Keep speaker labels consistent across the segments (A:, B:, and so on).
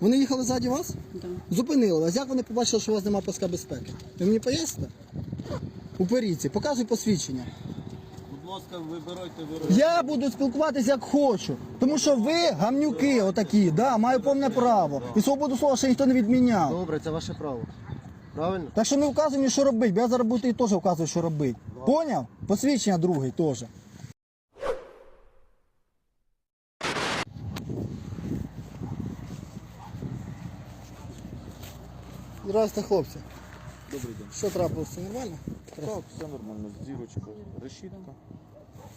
A: Вони їхали ззаді вас?
B: Да.
A: Зупинили вас. Як вони побачили, що у вас немає паска безпеки? Ви мені поясните? У періці, показуй посвідчення.
C: Будь ласка, вибирайте, вибирайте.
A: Я буду спілкуватися як хочу. Тому що ви гамнюки отакі, да, маю повне право. І свободу слова ще ніхто не відміняв.
D: Добре, це ваше право. Правильно?
A: Так що не вказуй мені, що робити, бо я зараз буду і теж вказую, що робити. Поняв? Посвідчення другий теж. Здравствуйте, хлопці.
C: Добрий день.
A: Що трапилося? Нормально?
C: Так, все нормально. Зірочка, решітка.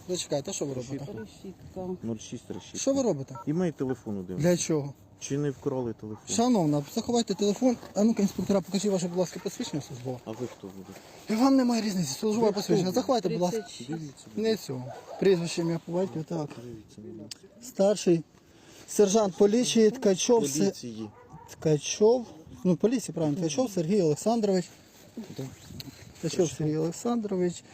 A: Зачекайте, що ви робите?
B: Решітка.
C: 06 решітка.
A: Що ви робите?
C: І мій телефон один.
A: Для чого?
C: Чи не вкрали телефон?
A: Шановна, заховайте телефон. А ну-ка, інспектора, покажіть ваше, будь ласка, посвідчення службове.
C: А ви хто буде?
A: І вам немає різниці, службове посвідчення. Заховайте, будь ласка.
B: 36.
C: Дивіться,
A: Не цього. Прізвище ім'я по так.
C: дивіться.
A: Старший сержант поліції Ткачов, Се-
C: Поліції.
A: Ткачов, ну поліції, правильно, Ткачов Сергій Олександрович. Ткачов Сергій Олександрович.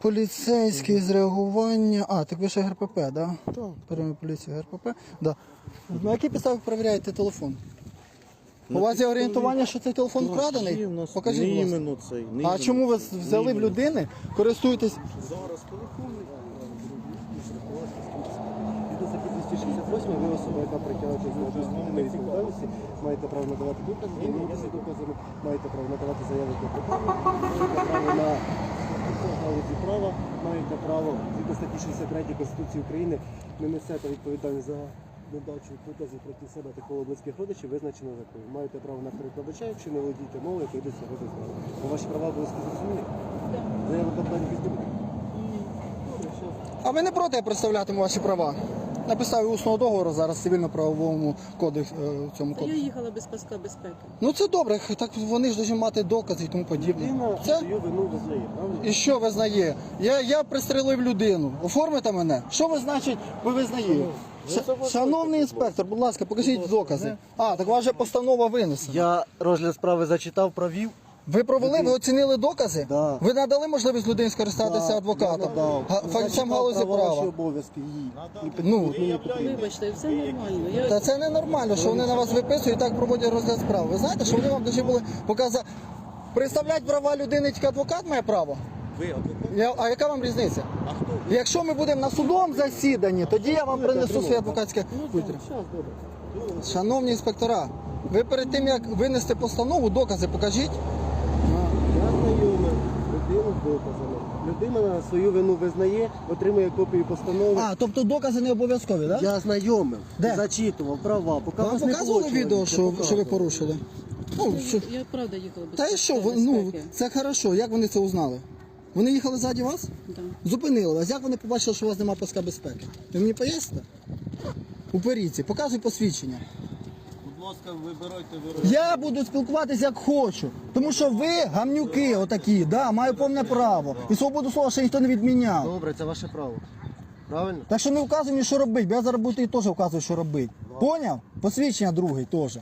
A: Поліцейський з реагування. А, так ви ще ГРПП, так? Да?
C: Так.
A: Перейми поліцію ГРПП. Да. На якій підставі ви перевіряєте телефон? У вас є орієнтування, що цей телефон вкрадений? Покажіть, будь ласка.
C: іменно цей. не
A: А
C: іменно
A: чому ви
C: цей,
A: взяли в
C: іменно.
A: людини, користуєтесь?
D: Зараз телефон. Згідно статті 268 ви особа, яка притягується до адміністративної відповідальності, маєте право надавати докази, ділитися доказами, маєте право надавати заяви до маєте право на галузі права, маєте право згідно статті 63 Конституції України не несете відповідальність за недачу доказів проти себе та коло близьких родичів, визначено законом. Маєте право на перекладача, якщо не володієте мовою, якою йдеться справи. Бо Ваші права обов'язково зрозумілі? Заяви кладуть якісь?
A: А ви не проти представлятиму ваші права? На підставі усного договору зараз в цивільно-правовому кодексі е, цьому
B: я
A: кодексі.
B: їхала без паска безпеки.
A: Ну це добре, так вони ж повинні мати докази і тому подібне.
D: Людина
A: Це
D: свою вину визнає, правильно?
A: і що визнає? Я, я пристрелив людину. Оформите мене. Що ви значить, ви визнаєте? Ш- Шановний інспектор, будь ласка, покажіть докази. А, так ваша постанова винесена.
D: Я розгляд справи зачитав, провів.
A: Ви провели, ви оцінили докази?
D: Да.
A: Ви надали можливість людині скористатися адвокатом? Га- Фахівцям галузі права.
D: обов'язки їй.
A: Ну,
B: Вибачте, все нормально. Я
A: Та це ненормально, що вони на вас виписують і так проводять розгляд справи. Ви знаєте, що вони вам дуже були показати. Представляти права людини тільки адвокат має право?
C: Ви адвокат?
A: Я, а яка вам різниця?
C: А хто?
A: Якщо ми будемо на судовому засіданні, тоді я вам принесу своє адвокатське.
D: Щас, добре.
A: Шановні інспектора, ви перед тим як винести постанову, докази покажіть.
D: Людину. Людина свою вину визнає, отримує копію постанови.
A: А, тобто докази не обов'язкові, так?
D: Я знайомив,
A: Де?
D: зачитував права, поки
A: Вам
D: вас не
A: показували відео, що, що ви порушили? Ну, що...
B: я правда їхала без
A: Та і що, ви- ну,
B: безпеки.
A: це хорошо, як вони це узнали? Вони їхали ззаді вас?
B: Да.
A: Зупинили вас. Як вони побачили, що у вас немає паска безпеки? Ви мені поясните? У періці, показуй посвідчення.
C: Ласка, вибирайте, вибирайте.
A: Я буду спілкуватися як хочу. Тому що ви гамнюки отакі, да, маю повне право. І свободу слова ще ніхто не відміняв.
D: Добре, це ваше право. Правильно?
A: Так що не вказуй мені, що робити, бо я зараз буду і теж вказую, що робити. Поняв? Посвідчення другий теж.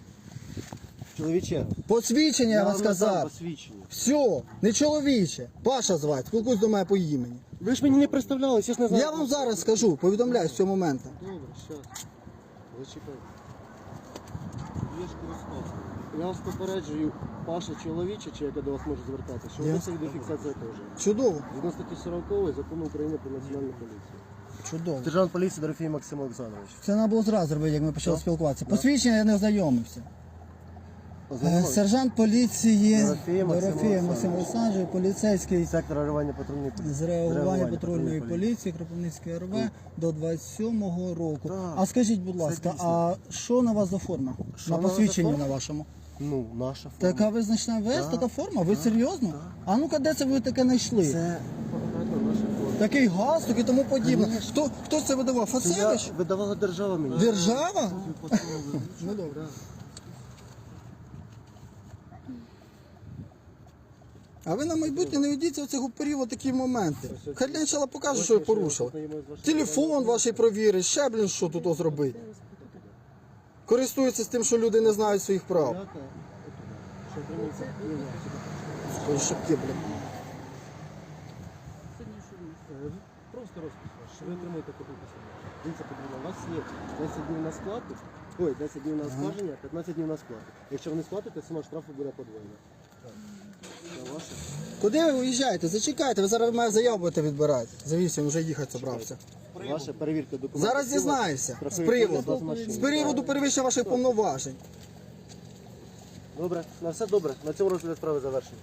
D: Чоловіче,
A: Посвідчення, я вам
D: вам
A: сказав.
D: посвідчення.
A: Все, не чоловіче. Паша звати, спілкуйся до мене по імені.
D: Ви ж мені не представлялись, я ж не знаю.
A: Я вам зараз скажу, повідомляю з цього моменту.
D: Добре, щас. Зачекайте.
C: Ж користувався.
D: Я вас попереджую, Паша чоловіче, чи яка до вас може звертатися, що
A: Я.
D: ви відеофіксація теж.
A: Чудово,
D: Згідно статті 40 закону України про національну поліцію.
A: чудово.
D: Сержант поліції Дорофій Максим Олександрович.
A: Це треба було зразу робити, як ми почали спілкуватися. Посвідчення я не ознайомився. Е? Сержант поліції
D: Дорофєє Максим
A: Максим
D: Олександрович.
A: Поліцейський
D: Сектор реагування патрульної поліції.
A: з реагування патрульної
D: поліції.
A: Кропивницької РВ до 27-го року.
D: Так.
A: А скажіть, будь ласка, а що на вас за форма?
D: Що
A: на
D: на за
A: посвідченні
D: форма?
A: на вашому?
D: Ну, наша форма.
A: Така визначна ВС,
D: Так.
A: така форма? Ви серйозно? А ну-ка, де це ви таке знайшли?
D: Це форма.
A: Такий галстук і тому подібне. Хто, хто це видавав?
D: Це я
A: Фацевич?
D: видавала держава мені.
A: Держава? Ну добре. А ви на майбутнє не ведіться оцих уперів такі моменти. Хай для начала покаже, що ви порушили. Телефон ваш провірить, ще, блін, що тут зробити. Користуються з тим, що люди не знають своїх прав. Шапки, блін.
D: Просто розпис ви отримуєте копію постанови. Дивіться, потрібно, у вас є 10 днів на сплату, Ой, 10 днів на оскарження, 15 днів на сплату. Якщо ви не сплатите, сума штрафу буде подвоєна. Ваше?
A: Куди ви виїжджаєте? Зачекайте, ви зараз має заяву будете відбирати. Завівся, він вже їхати зібрався.
D: Ваша перевірка документів.
A: Зараз дізнаюся. З приводу. З приводу перевищення ваших повноважень.
D: Добре, на все добре. На цьому розгляд справи завершено.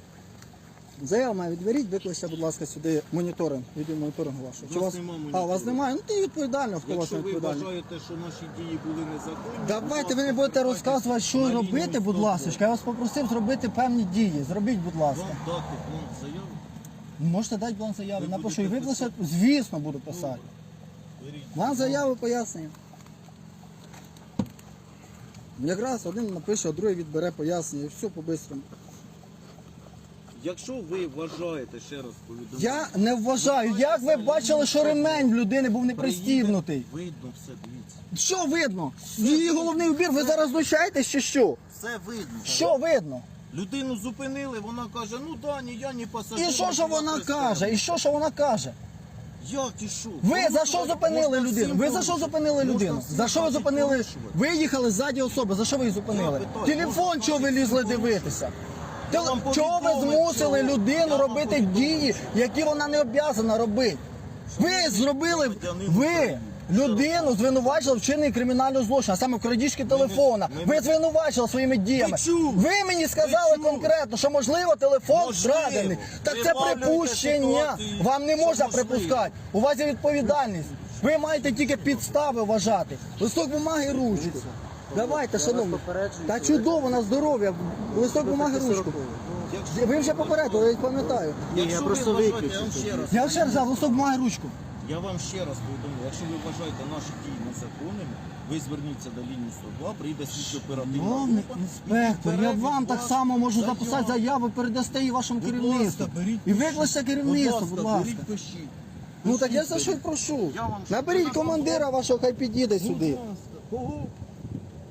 A: Заяву має відберіть, викличте, будь ласка, сюди моніторинг, відео моніторингу вашого. Чи
C: У вас нема
A: А, у вас
C: моніторингу.
A: немає? Ну ти відповідально, хто вас
C: Якщо ви
A: відповідальний.
C: вважаєте, що наші дії були незаконні,
A: Давайте ви не будете розказувати, що робити, будь ласка. Я вас попросив зробити певні дії. Зробіть, будь ласка.
C: Вам дати план заяви?
A: Можете дати бланк заяви.
C: Ви
A: Напишу і
C: будете
A: звісно, буду писати.
C: Беріть.
A: Вам заяви пояснення. Якраз один напише, а другий відбере пояснення і все по-бистрому.
C: Якщо ви вважаєте, ще раз повідомляю.
A: Я не вважаю, як ви бачили, що ремень в людини був не пристібнутий.
C: Видно все, дивіться.
A: Що видно? Її головний убір, ви зараз знущаєтесь чи що?
C: Все видно.
A: Що видно?
C: Людину зупинили, вона каже, ну да, ні, я не пасажир.
A: І що ж вона каже? І що ж вона каже?
C: Як і що?
A: Ви за що зупинили людину? Ви за що зупинили людину? За що ви зупинили? Ви їхали ззаді особи, за що ви її зупинили? Телефон чого ви лізли дивитися? Чого ви змусили людину робити дії, які вона не обов'язана робити? Ви зробили, ви людину звинувачили в вчиненні кримінального злочину, а саме крадіжки телефона. Ви звинувачили своїми діями. Ви мені сказали конкретно, що можливо телефон вкрадений. Так це припущення. Вам не можна припускати. У вас є відповідальність. Ви маєте тільки підстави вважати. Листок бумаги, ручку. Давайте, шановні. Та чудово на здоров'я. Листок бумаги, ручку. Ви вже попередили, я пам'ятаю.
D: Я просто виключу
C: я ще раз.
A: Взяв листок бумаги, ручку.
C: Я вам ще раз повідомляю, якщо ви вважаєте наші дії незаконними, ви зверніться до лінії 102, прийде слідчо оперативна
A: Шановний
C: група.
A: інспектор, я вам так само можу
C: заяву.
A: записати заяву, передасте її вашому
C: Будь
A: керівництву.
C: беріть,
A: І викличте керівництво, будь ласка.
C: Беріть, пишіть.
A: Ну так я за що й прошу.
C: Я вам що,
A: Наберіть командира вашого, хай підійде сюди.
C: Будь ласка. Кого?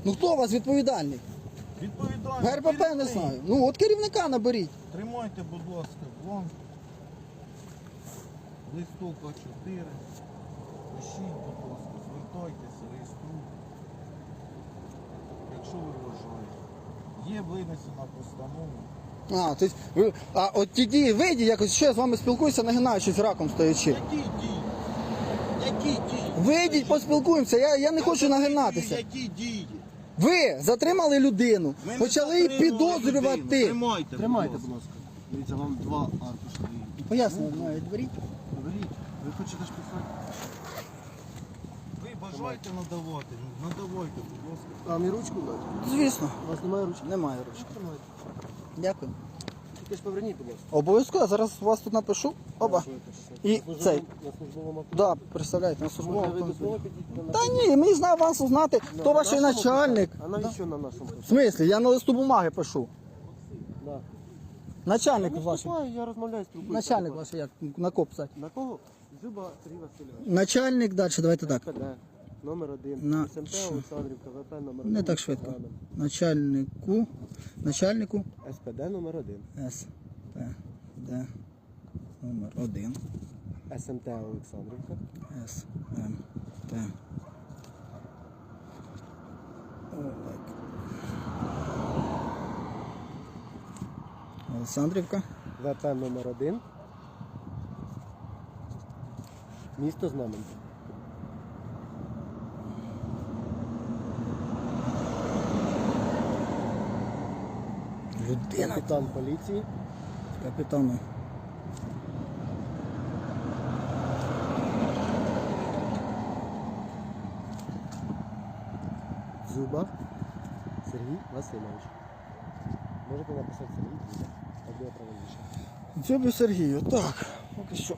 A: Ну хто у вас відповідальний?
C: Відповідально.
A: В РПП не
C: керівник.
A: знаю. Ну от керівника наберіть.
C: Тримайте, будь ласка, бланк. Листок А4. Пишіть, будь ласка, звертайтеся, реєструйте. Якщо ви вважаєте. Є винесена постанова.
A: А, тобто ви, а от ті дії вийдіть якось, що я з вами спілкуюся, нагинаючись раком стоячи.
C: Які дії? Які дії?
A: Вийдіть, поспілкуємося, я, я не хочу нагинатися.
C: Які дії?
A: Ви затримали людину,
C: Ми не
A: почали її
C: затримували людину.
A: підозрювати.
C: Тримайте,
D: Тримайте,
C: будь ласка.
D: Дивіться, вам два аркуші. дають.
A: Пояснення маю відберіть.
D: Беріть. Ви хочете ж писати?
C: Ви бажаєте надавати? Ну, Надавайте, будь ласка.
D: А мені ручку дати?
A: Звісно,
D: У вас немає ручки?
A: немає ручки.
D: Тримайте.
A: Дякую.
D: Тільки ж поверніть, будь ласка.
A: Обов'язково, зараз вас тут напишу. Оба. І цей.
D: На службовому.
A: Да, представляєте, на
D: Може,
A: службовому
D: ви до
A: автомобілі.
D: слова підійдете?
A: Та ні, мені знаю вас узнати, хто ваш
D: нашому
A: начальник.
D: А навіщо на нашому?
A: В смислі, я на листу бумаги пишу.
D: Да.
A: Начальник
D: Я
A: ваш.
D: вступаю, я розмовляю, спілкуюся.
A: Начальник ваш як на коп писати.
D: На кого? Зуба Сергій Васильович.
A: Начальник, далі, давайте так.
D: Номер один.
A: На-
D: СМТ? Олександрівка, ВП номер один.
A: Не так швидко. Начальнику, начальнику
D: СПД номер один.
A: С, П, Д, номер 1,
D: СМТ Олександрівка.
A: С, М, Олександрівка.
D: ВП номер один. Місто Знаменка.
A: Людина.
D: Капітан поліції.
A: Капітану.
D: Зуба Сергій Васильович. Можете написати Сергій, Дзюба. так буде правильніше.
A: Дзюбі Сергію, так. Поки що.